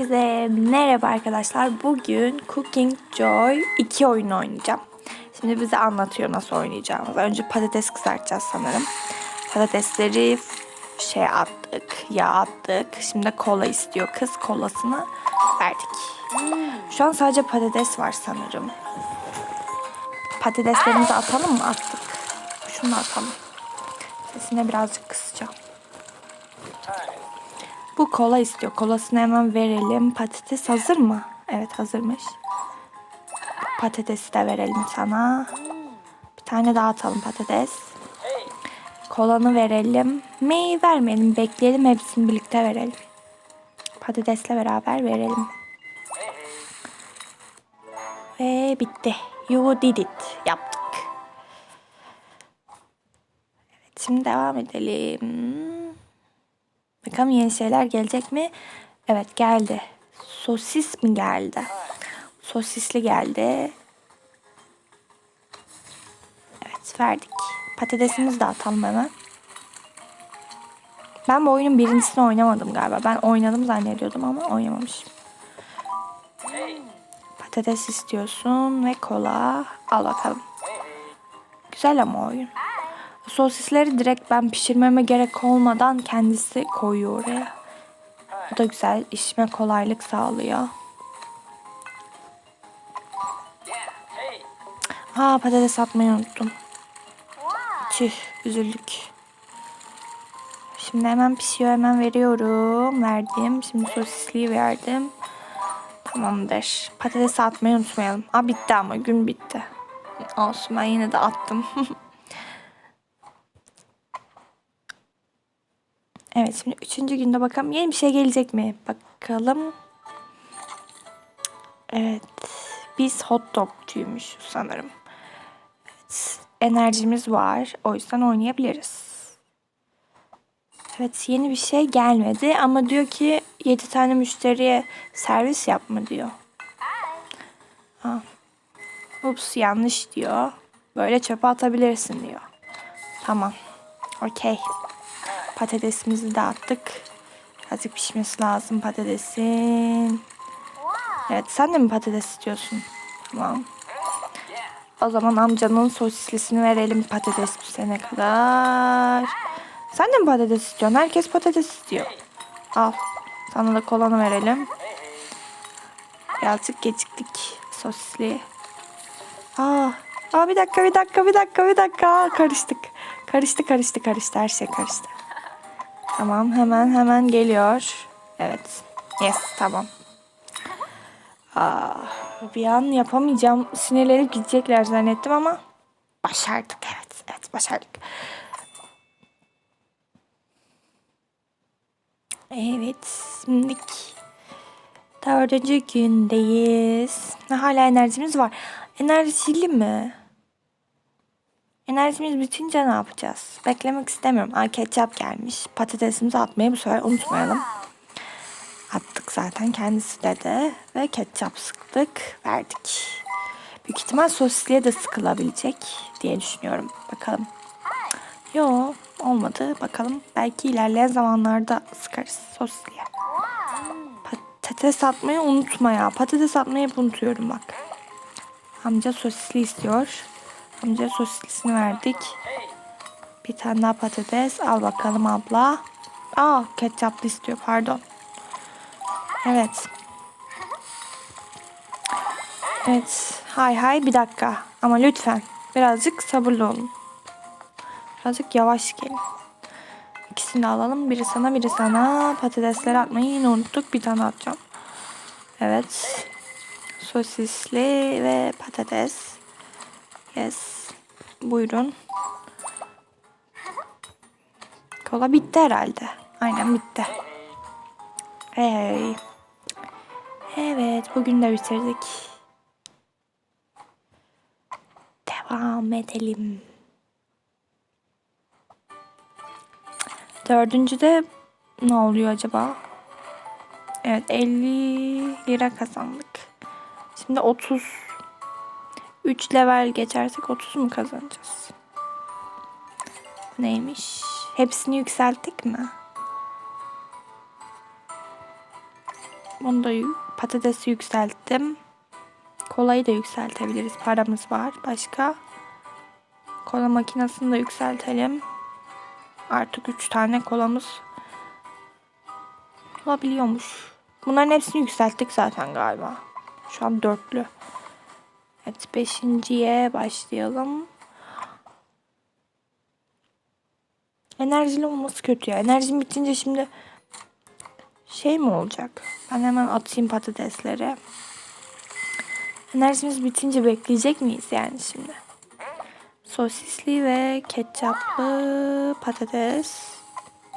Herkese merhaba arkadaşlar. Bugün Cooking Joy 2 oyunu oynayacağım. Şimdi bize anlatıyor nasıl oynayacağımızı. Önce patates kızartacağız sanırım. Patatesleri şey attık, yağ attık. Şimdi kola istiyor kız. Kolasını verdik. Şu an sadece patates var sanırım. Patateslerimizi atalım mı? Attık. Şunu atalım. Sesine birazcık kısacağım. Bu kola istiyor. Kolasını hemen verelim. Patates hazır mı? Evet hazırmış. Patatesi de verelim sana. Bir tane daha atalım patates. Kolanı verelim. Mi vermeyelim. Bekleyelim hepsini birlikte verelim. Patatesle beraber verelim. Ve bitti. You did it. Yaptık. Evet şimdi devam edelim. Bakalım yeni şeyler gelecek mi? Evet geldi. Sosis mi geldi? Sosisli geldi. Evet verdik. Patatesimizi de atalım hemen. Ben bu oyunun birincisini oynamadım galiba. Ben oynadım zannediyordum ama oynamamışım. Patates istiyorsun ve kola. Al bakalım. Güzel ama oyun. Sosisleri direkt ben pişirmeme gerek olmadan kendisi koyuyor oraya. Bu da güzel. işime kolaylık sağlıyor. Aa patates atmayı unuttum. Tüh üzüldük. Şimdi hemen pişiyor hemen veriyorum. Verdim. Şimdi sosisliği verdim. Tamamdır. Patates atmayı unutmayalım. Aa bitti ama gün bitti. Olsun ben yine de attım. Evet şimdi üçüncü günde bakalım yeni bir şey gelecek mi? Bakalım. Evet. Biz hot dogçuymuşuz sanırım. Evet. Enerjimiz var. O yüzden oynayabiliriz. Evet yeni bir şey gelmedi ama diyor ki 7 tane müşteriye servis yapma diyor. Ha. Ups yanlış diyor. Böyle çöpe atabilirsin diyor. Tamam. Okey. Patatesimizi de attık. Azıcık pişmesi lazım patatesin. Evet sen de mi patates istiyorsun? Tamam. O zaman amcanın sosislisini verelim patates pişene kadar. Sen de mi patates istiyorsun? Herkes patates istiyor. Al. Sana da kolanı verelim. Birazcık geciktik sosisli. Aa, aa bir dakika bir dakika bir dakika bir dakika karıştık. Karıştı karıştı karıştı her şey karıştı. Tamam hemen hemen geliyor. Evet. Yes tamam. Aa, bir an yapamayacağım. Sinirlenip gidecekler zannettim ama başardık evet. Evet başardık. Evet şimdilik dördüncü gündeyiz. Hala enerjimiz var. Enerjili mi? Enerjimiz bitince ne yapacağız? Beklemek istemiyorum. Aa, ketçap gelmiş. Patatesimizi atmayı bu sefer unutmayalım. Attık zaten kendisi dedi. Ve ketçap sıktık. Verdik. Büyük ihtimal sosisliye de sıkılabilecek diye düşünüyorum. Bakalım. Yo olmadı. Bakalım. Belki ilerleyen zamanlarda sıkarız sosisliye. Patates atmayı unutma ya. Patates atmayı unutuyorum bak. Amca sosisli istiyor. Amca sosislisini verdik. Bir tane daha patates. Al bakalım abla. Aa ketçaplı istiyor pardon. Evet. Evet. Hay hay bir dakika. Ama lütfen birazcık sabırlı olun. Birazcık yavaş gelin. İkisini de alalım. Biri sana biri sana. Patatesleri atmayı yine unuttuk. Bir tane atacağım. Evet. Sosisli ve patates. Yes. Buyurun. Kola bitti herhalde. Aynen bitti. Hey. Evet bugün de bitirdik. Devam edelim. Dördüncüde ne oluyor acaba? Evet 50 lira kazandık. Şimdi 30 3 level geçersek 30 mu kazanacağız? Neymiş? Hepsini yükselttik mi? Bunu da patatesi yükselttim. Kolayı da yükseltebiliriz. Paramız var. Başka? Kola makinesini de yükseltelim. Artık 3 tane kolamız olabiliyormuş. Bunların hepsini yükselttik zaten galiba. Şu an dörtlü. Evet beşinciye başlayalım. Enerjili olması kötü ya. Enerjim bitince şimdi şey mi olacak? Ben hemen atayım patatesleri. Enerjimiz bitince bekleyecek miyiz yani şimdi? Sosisli ve ketçaplı patates.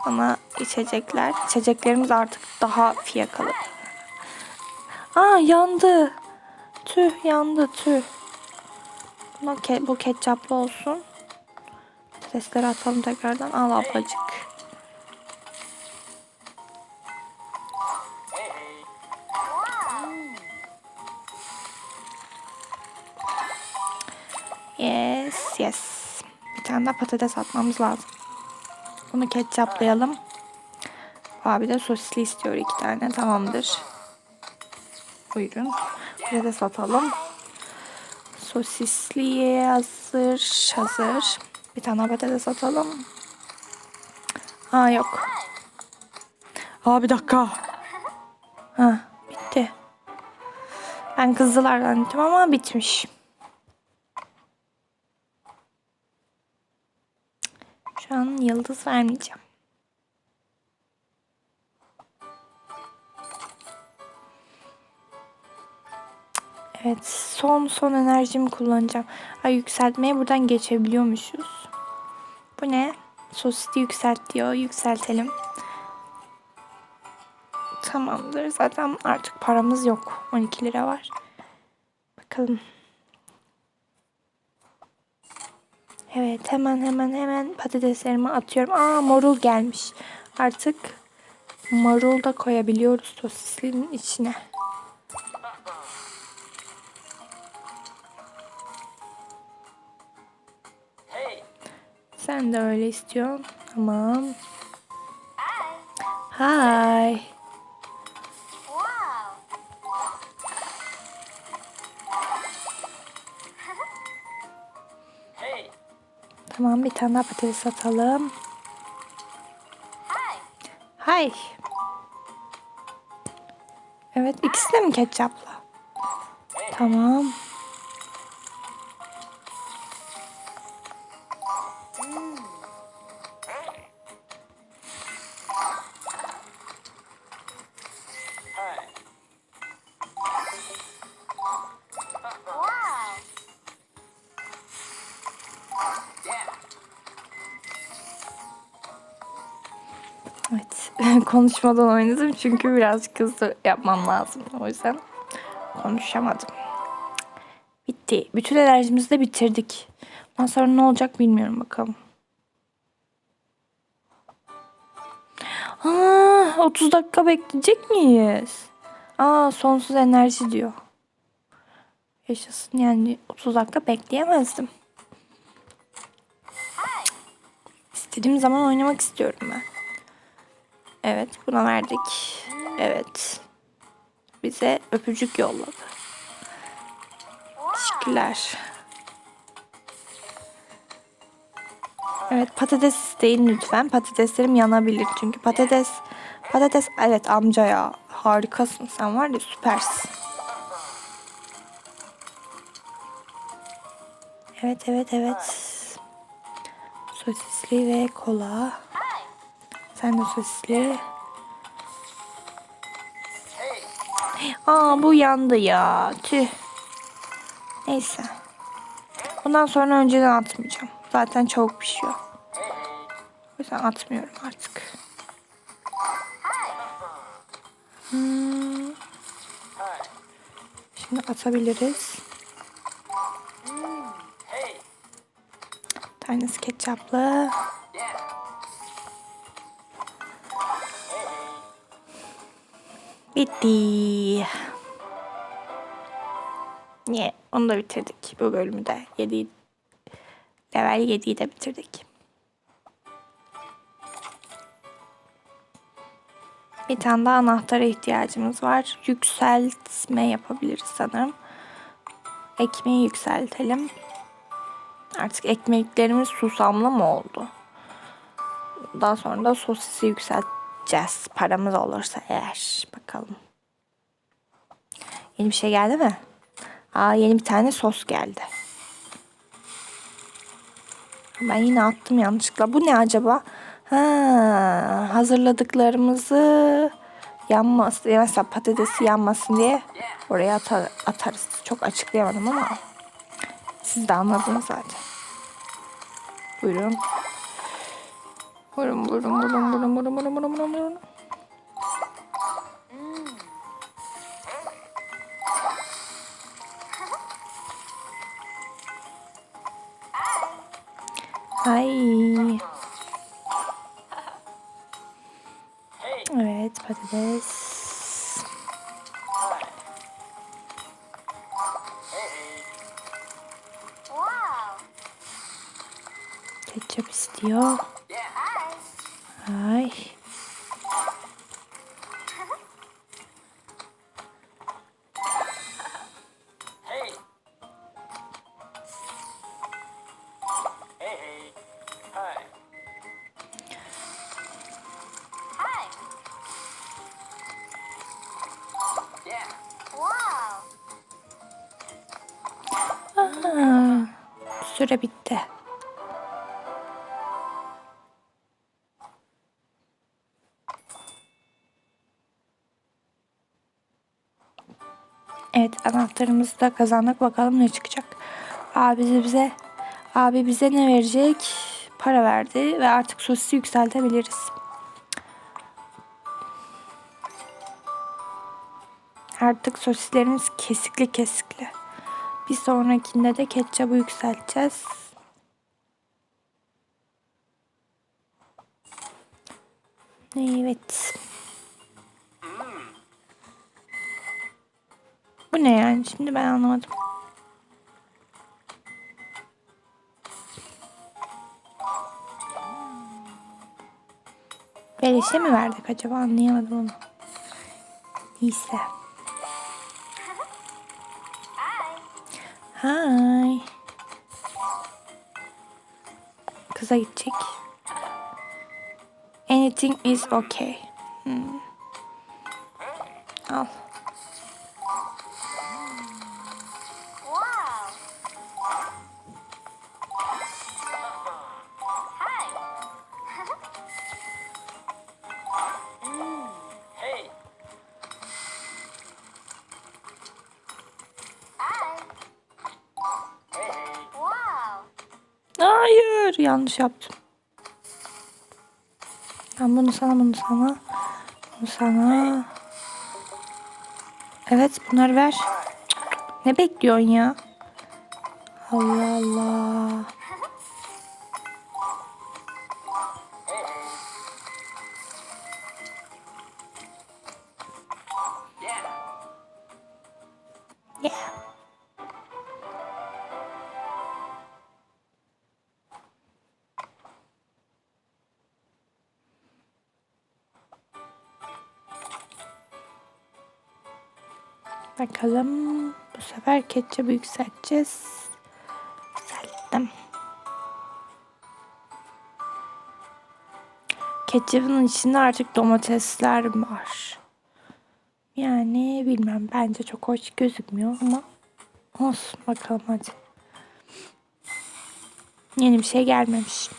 Bana içecekler. İçeceklerimiz artık daha fiyakalı. Aa yandı. Tüh yandı tüh. Buna ke- bu ketçaplı olsun. Patatesleri atalım tekrardan. Al ablacık. Yes, yes. Bir tane daha patates atmamız lazım. Bunu ketçaplayalım. Abi de sosisli istiyor iki tane. Tamamdır. Buyurun. Patates atalım. Sosisli hazır. Hazır. Bir tane patates atalım. Aa yok. Aa bir dakika. Ha bitti. Ben kızdılar zannettim ama bitmiş. Şu an yıldız vermeyeceğim. Evet son son enerjimi kullanacağım. Ay yükseltmeye buradan geçebiliyormuşuz. Bu ne? Sosisli yükselt diyor. Yükseltelim. Tamamdır. Zaten artık paramız yok. 12 lira var. Bakalım. Evet hemen hemen hemen patateslerimi atıyorum. Aa marul gelmiş. Artık marul da koyabiliyoruz sosislinin içine. Sen de öyle istiyorsun. Tamam. Hi. Tamam bir tane daha patates atalım. Hay. Evet ikisi de mi ketçaplı? Tamam. Konuşmadan oynadım çünkü birazcık hızlı yapmam lazım. O yüzden konuşamadım. Bitti. Bütün enerjimizi de bitirdik. Ondan sonra ne olacak bilmiyorum bakalım. Aa, 30 dakika bekleyecek miyiz? Aa, sonsuz enerji diyor. Yaşasın yani 30 dakika bekleyemezdim. İstediğim zaman oynamak istiyorum ben. Evet buna verdik. Evet. Bize öpücük yolladı. Teşekkürler. Evet patates isteyin lütfen. Patateslerim yanabilir çünkü patates patates evet amca ya harikasın sen var ya süpersin. Evet evet evet. Sosisli ve kola. Sen de sosisli. Aa bu yandı ya. Tüh. Neyse. Bundan sonra önceden atmayacağım. Zaten çabuk pişiyor. O yüzden atmıyorum artık. Hmm. Şimdi atabiliriz. Tanesi ketçaplı. Bitti. Niye? Onu da bitirdik. Bu bölümü de 7 level 7'yi de bitirdik. Bir tane daha anahtara ihtiyacımız var. Yükseltme yapabiliriz sanırım. Ekmeği yükseltelim. Artık ekmeklerimiz susamlı mı oldu? Daha sonra da sosisi yükselteceğiz. Paramız olursa eğer. Bakalım. Yeni bir şey geldi mi? Aa yeni bir tane sos geldi. Ben yine attım yanlışlıkla. Bu ne acaba? Ha, hazırladıklarımızı yanmasın, mesela patatesi yanmasın diye oraya atar, atarız. Çok açıklayamadım ama siz de anladınız zaten. Buyurun. Buyurun, buyurun, buyurun, buyurun, buyurun, buyurun, buyurun, buyurun, Süre bitti. Evet anahtarımızı da kazandık. Bakalım ne çıkacak. Abi bize abi bize ne verecek? Para verdi ve artık sosisi yükseltebiliriz. Artık sosislerimiz kesikli kesikli. Bir sonrakinde de ketçabı yükselteceğiz. Evet. Bu ne yani? Şimdi ben anlamadım. Beleşe mi verdik acaba? Anlayamadım onu. Neyse. Hi. Kıza gidecek. Anything is okay. Hmm. Al. Yanlış yaptım. Ben bunu sana, bunu sana, bunu sana. Evet, bunları ver. Ne bekliyorsun ya? Allah Allah. Bakalım bu sefer ketçabı yükselteceğiz. Yükselttim. Ketçabın içinde artık domatesler var. Yani bilmem bence çok hoş gözükmüyor ama olsun bakalım hadi. Yeni bir şey gelmemiş.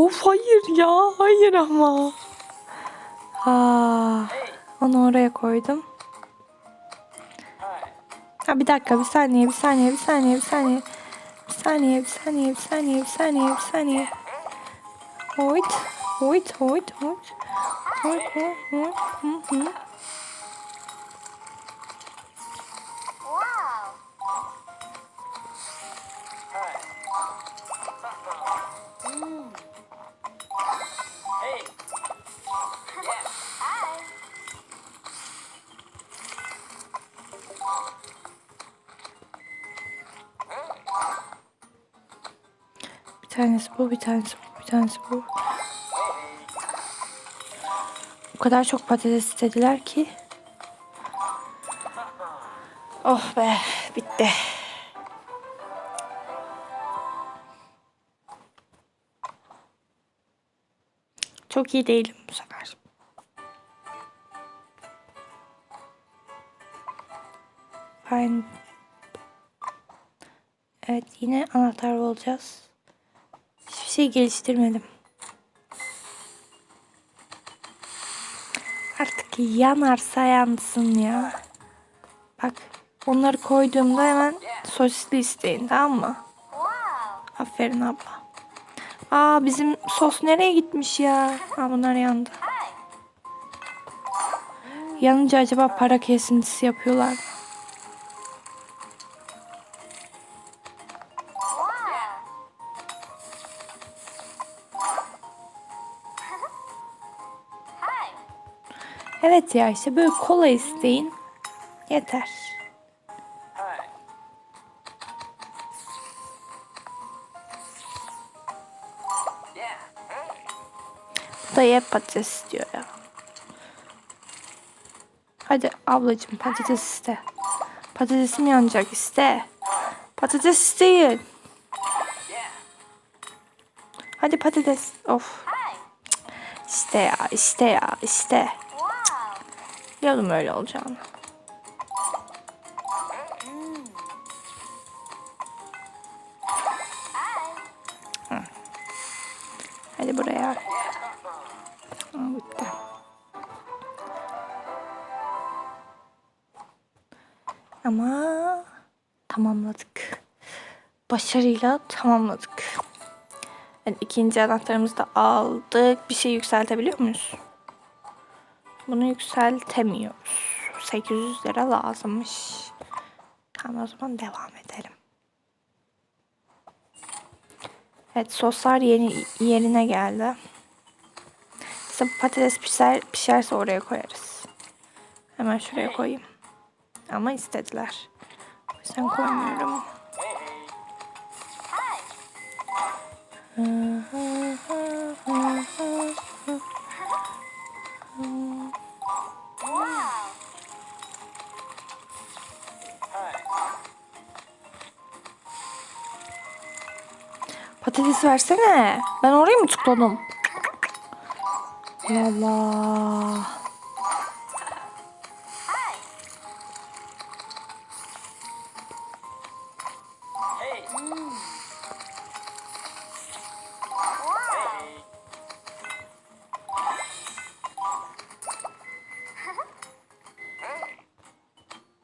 Of hayır ya hayır ama. Aa, Hey. onu oraya koydum. Ha bir dakika bir saniye bir saniye bir saniye bir saniye. Bir saniye bir saniye bir saniye bir saniye bir saniye. Hoyt hoyt hoyt hoyt. Hoyt hoyt hoyt. Hı hı. Tanesi bu, bir tanesi bu, bir tanesi bu. O kadar çok patates istediler ki. Oh be, bitti. Çok iyi değilim bu sefer. Fine. Evet yine anahtar olacağız. Şey geliştirmedim. Artık yanarsa yansın ya. Bak onları koyduğumda hemen sosisli isteyin tamam mı? Aferin abla. Aa bizim sos nereye gitmiş ya? Aa bunlar yandı. Yanınca acaba para kesintisi yapıyorlar mı? Evet ya işte böyle kola isteyin. Yeter. Bu da patates istiyor ya. Hadi ablacığım patates iste. Patatesim yanacak iste. Patates isteyin. Hadi patates. Of. İşte ya işte ya işte. Biliyordum öyle olacağını. Hadi buraya. Aa, bitti. Ama tamamladık. Başarıyla tamamladık. Evet, ikinci anahtarımızı da aldık. Bir şey yükseltebiliyor muyuz? Bunu yükseltemiyoruz. 800 lira lazımmış. Tamam o zaman devam edelim. Evet soslar yeni yerine geldi. İşte patates pişer, pişerse oraya koyarız. Hemen şuraya koyayım. Ama istediler. O yüzden koymuyorum. Hey. Wow. Patates versene. Ben orayı mı tıkladım? Allah.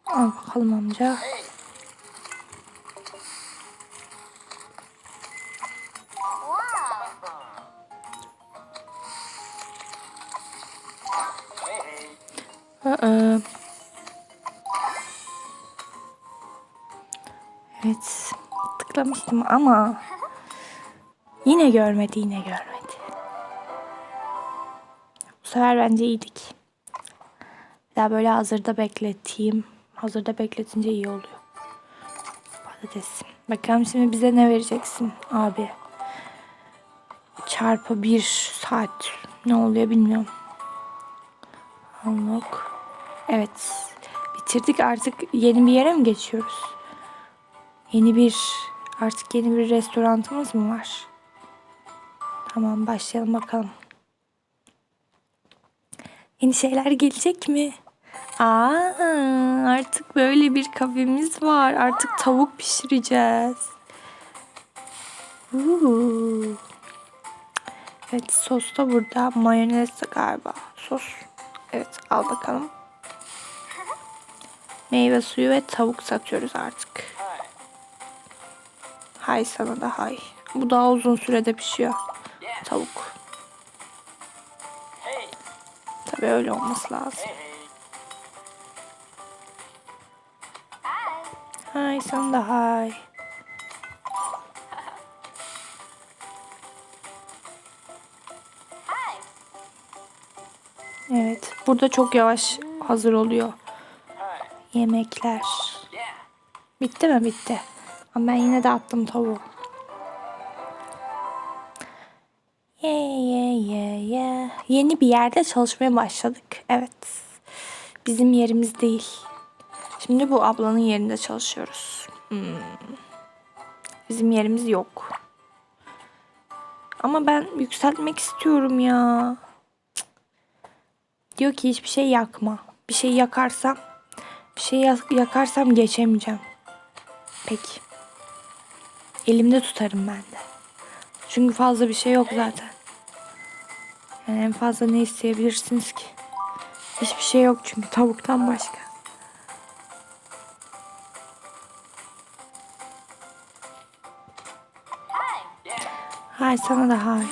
Al bakalım amca. Ama yine görmedi yine görmedi. Bu sefer bence iyiydik. Daha böyle hazırda bekleteyim. Hazırda bekletince iyi oluyor. Patates. Bakalım şimdi bize ne vereceksin abi. Çarpı bir saat. Ne oluyor bilmiyorum. Unlock. Evet. Bitirdik artık yeni bir yere mi geçiyoruz? Yeni bir artık yeni bir restorantımız mı var? Tamam başlayalım bakalım. Yeni şeyler gelecek mi? Aa, artık böyle bir kafemiz var. Artık tavuk pişireceğiz. Uuu. Evet sos da burada. Mayonez de galiba. Sos. Evet al bakalım. Meyve suyu ve tavuk satıyoruz artık. Hay sana da hay. Bu daha uzun sürede pişiyor. Tavuk. Tabii öyle olması lazım. Hay sana da hay. Evet. Burada çok yavaş hazır oluyor yemekler. Bitti mi? Bitti. Ama ben yine de attım tavuğu. Nereye? Yeni bir yerde çalışmaya başladık. Evet. Bizim yerimiz değil. Şimdi bu ablanın yerinde çalışıyoruz. Hmm. Bizim yerimiz yok. Ama ben yükseltmek istiyorum ya. Diyor ki hiçbir şey yakma. Bir şey yakarsam, bir şey yak- yakarsam geçemeyeceğim. Peki. Elimde tutarım ben de. Çünkü fazla bir şey yok zaten. Yani en fazla ne isteyebilirsiniz ki? Hiçbir şey yok çünkü tavuktan başka. Hay sana da hay.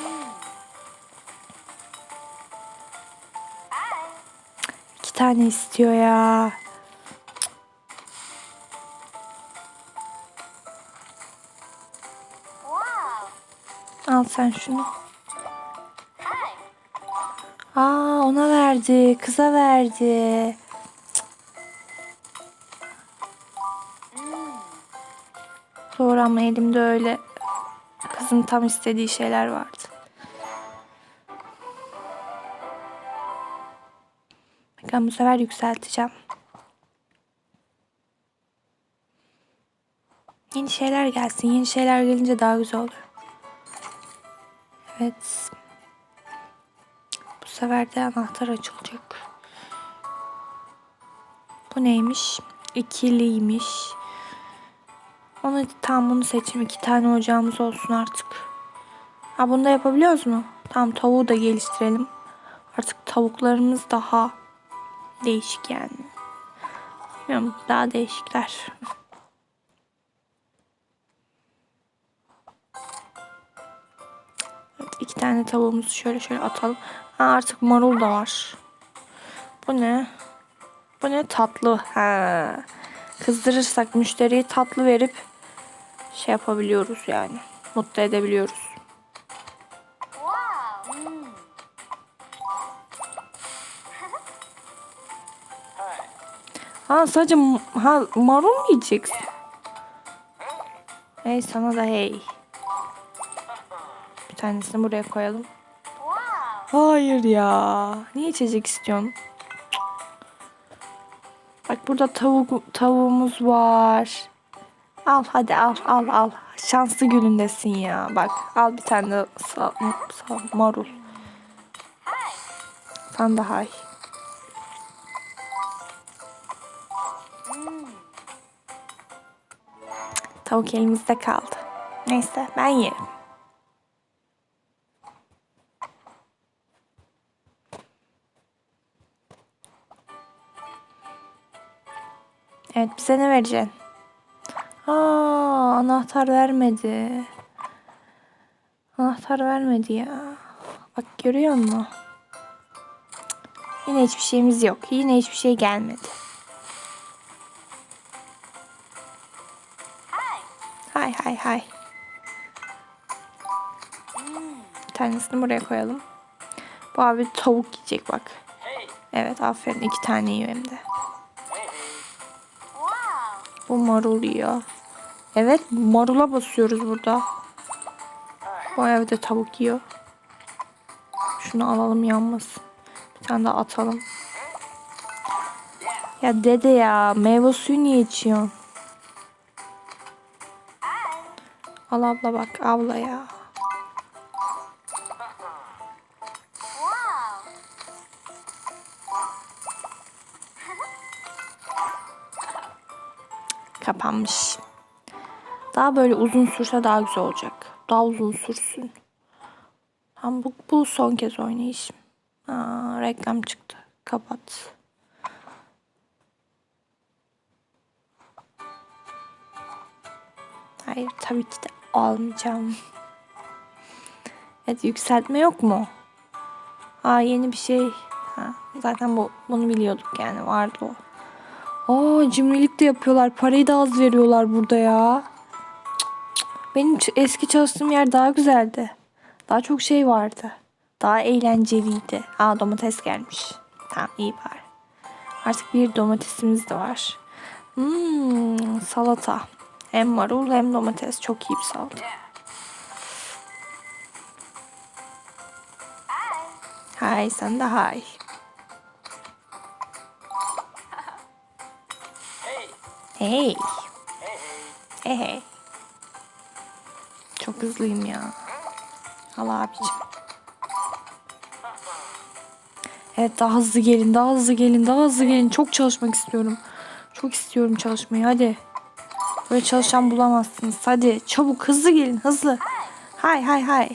İki tane istiyor ya. Al sen şunu. Aa ona verdi. Kıza verdi. Doğru ama elimde öyle kızın tam istediği şeyler vardı. Bakın bu sefer yükselteceğim. Yeni şeyler gelsin. Yeni şeyler gelince daha güzel olur. Evet. Bu sefer de anahtar açılacak. Bu neymiş? İkiliymiş. Onu tam bunu seçeyim. İki tane ocağımız olsun artık. Ha bunu da yapabiliyoruz mu? Tamam tavuğu da geliştirelim. Artık tavuklarımız daha değişik yani. Bilmiyorum daha değişikler. iki tane tavuğumuzu şöyle şöyle atalım. Ha, artık marul da var. Bu ne? Bu ne? Tatlı. Ha. Kızdırırsak müşteriye tatlı verip şey yapabiliyoruz yani. Mutlu edebiliyoruz. Ha sadece ha, marul mu yiyeceksin? Hey sana da hey. Tanesini buraya koyalım. Hayır ya. Niye içecek istiyorsun? Bak burada tavuk tavuğumuz var. Al hadi al al al. Şanslı günündesin ya. Bak al bir tane de sa, sa- marul. Sen de hay. Tavuk elimizde kaldı. Neyse ben yerim. Evet bize ne vereceksin? Aa anahtar vermedi. Anahtar vermedi ya. Bak görüyor musun? Yine hiçbir şeyimiz yok. Yine hiçbir şey gelmedi. Hay hay hay. Bir tanesini buraya koyalım. Bu abi tavuk yiyecek bak. Evet aferin iki tane yiyor hem de. Bu marul yiyor. Evet marula basıyoruz burada. Bu evde tavuk yiyor. Şunu alalım yanmasın. Bir tane daha atalım. Ya dede ya meyve suyu niye içiyorsun? Al abla bak abla ya. Kapanmış. Daha böyle uzun sürse daha güzel olacak. Daha uzun sürsün. Tamam bu, bu son kez oynayışım. Aa, reklam çıktı. Kapat. Hayır tabii ki de almayacağım. Evet yükseltme yok mu? Aa yeni bir şey. Ha, zaten bu bunu biliyorduk yani vardı o. Aa cimrilik de yapıyorlar. Parayı da az veriyorlar burada ya. Benim eski çalıştığım yer daha güzeldi. Daha çok şey vardı. Daha eğlenceliydi. Aa domates gelmiş. Tamam iyi bari. Artık bir domatesimiz de var. Hmm, salata. Hem marul hem domates. Çok iyi bir salata. Hay sen de hay. Hey. Hey. Hey. Çok hızlıyım ya. Al abicim. Evet daha hızlı gelin, daha hızlı gelin, daha hızlı gelin. Çok çalışmak istiyorum. Çok istiyorum çalışmayı. Hadi. Böyle çalışan bulamazsınız. Hadi çabuk hızlı gelin, hızlı. Hay hay hay.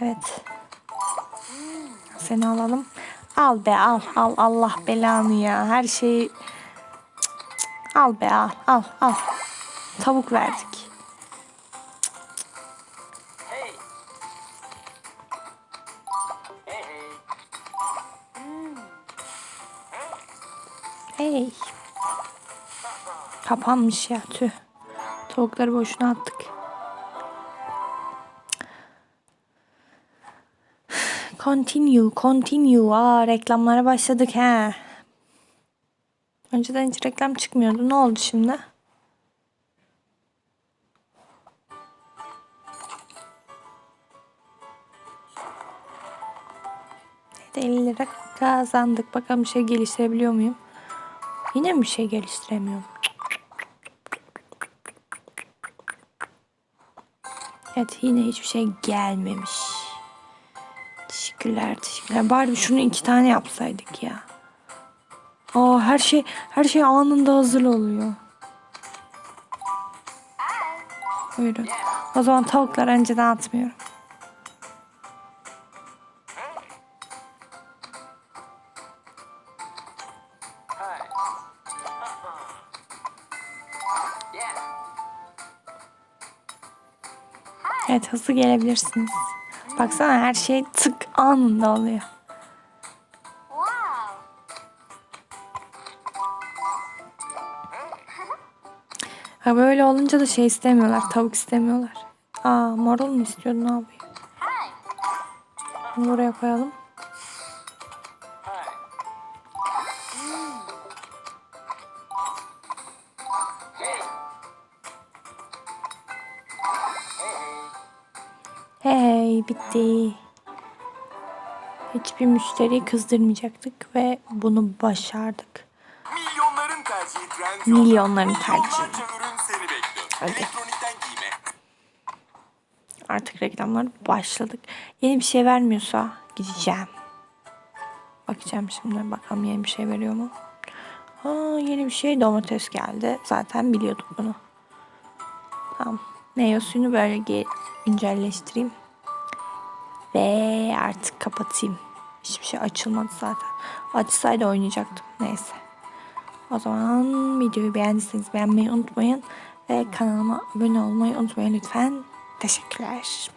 Evet. Seni alalım. Al be al al Allah belanı ya. Her şeyi. Al be al al al. Tavuk verdik. Hey. Kapanmış ya tüh. Tavukları boşuna attık. Continue, continue. Aa reklamlara başladık he. Önceden hiç reklam çıkmıyordu. Ne oldu şimdi? Evet, 50 lira kazandık. Bakalım bir şey geliştirebiliyor muyum? Yine bir şey geliştiremiyorum? Evet yine hiçbir şey gelmemiş. Teşekkürler teşekkürler. Bari şunu iki tane yapsaydık ya. Aa her şey her şey anında hazır oluyor. Buyurun. O zaman tavukları önceden atmıyorum. Evet hızlı gelebilirsiniz. Baksana her şey tık anında oluyor. Ha böyle olunca da şey istemiyorlar. Tavuk istemiyorlar. Aa marul mu istiyordun abi? Bunu buraya koyalım. Hey. Bitti. Hiçbir müşteriyi kızdırmayacaktık ve bunu başardık. Milyonların tercihi. Milyonların tercihi. Hadi. Artık reklamlar başladık. Yeni bir şey vermiyorsa gideceğim. Bakacağım şimdi bakalım yeni bir şey veriyor mu? Aa, yeni bir şey domates geldi. Zaten biliyorduk bunu. Tamam. Meyve suyunu böyle güncelleştireyim. Ve artık kapatayım. Hiçbir şey açılmadı zaten. Açsaydı oynayacaktım. Neyse. O zaman videoyu beğendiyseniz beğenmeyi unutmayın. Ve kanalıma abone olmayı unutmayın lütfen. Teşekkürler.